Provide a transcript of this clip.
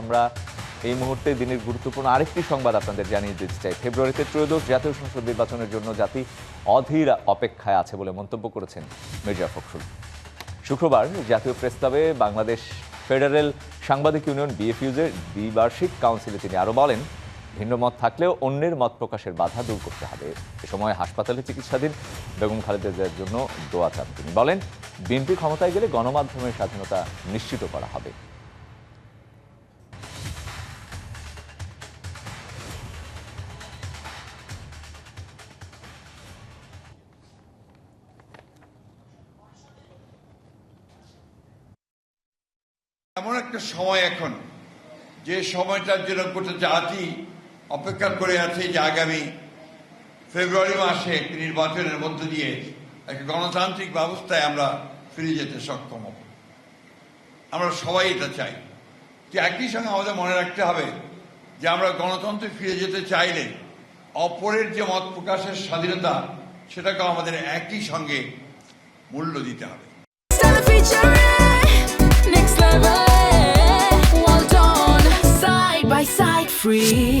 আমরা এই মুহূর্তে দিনের গুরুত্বপূর্ণ আরেকটি সংবাদ আপনাদের জানিয়ে দিতে চাই। ফেব্রুয়ারিতে ত্রয়োদশ জাতীয় সংসদ নির্বাচনের জন্য জাতি অধীর অপেক্ষায় আছে বলে মন্তব্য করেছেন মির্জা ফখরুল। শুক্রবার জাতীয় প্রেসক্লাবে বাংলাদেশ ফেডারেল সাংবাদিক ইউনিয়ন বিএফইউজের দ্বিবার্ষিক কাউন্সিলে তিনি আরও বলেন, ভিন্ন মত থাকলেও অন্যের মত প্রকাশের বাধা দূর করতে হবে। এ সময় হাসপাতালে চিকিৎসাধীন বেগম খালেদা জন্য দোয়া চান তিনি। বলেন, বিএনপি ক্ষমতায় গেলে গণমাধ্যমের স্বাধীনতা নিশ্চিত করা হবে। একটা সময় এখন, যে সময়টার জন্য গোটা জাতি অপেক্ষা করে আছে যে আগামী ফেব্রুয়ারি মাসে একটি নির্বাচনের মধ্য দিয়ে একটা গণতান্ত্রিক ব্যবস্থায় আমরা ফিরে যেতে সক্ষম হব। আমরা সবাই এটা চাই। যে একই সঙ্গে আমাদের মনে রাখতে হবে যে আমরা গণতন্ত্রে ফিরে যেতে চাইলে অপরের যে মত প্রকাশের স্বাধীনতা সেটাকে আমাদের একই সঙ্গে মূল্য দিতে হবে। free.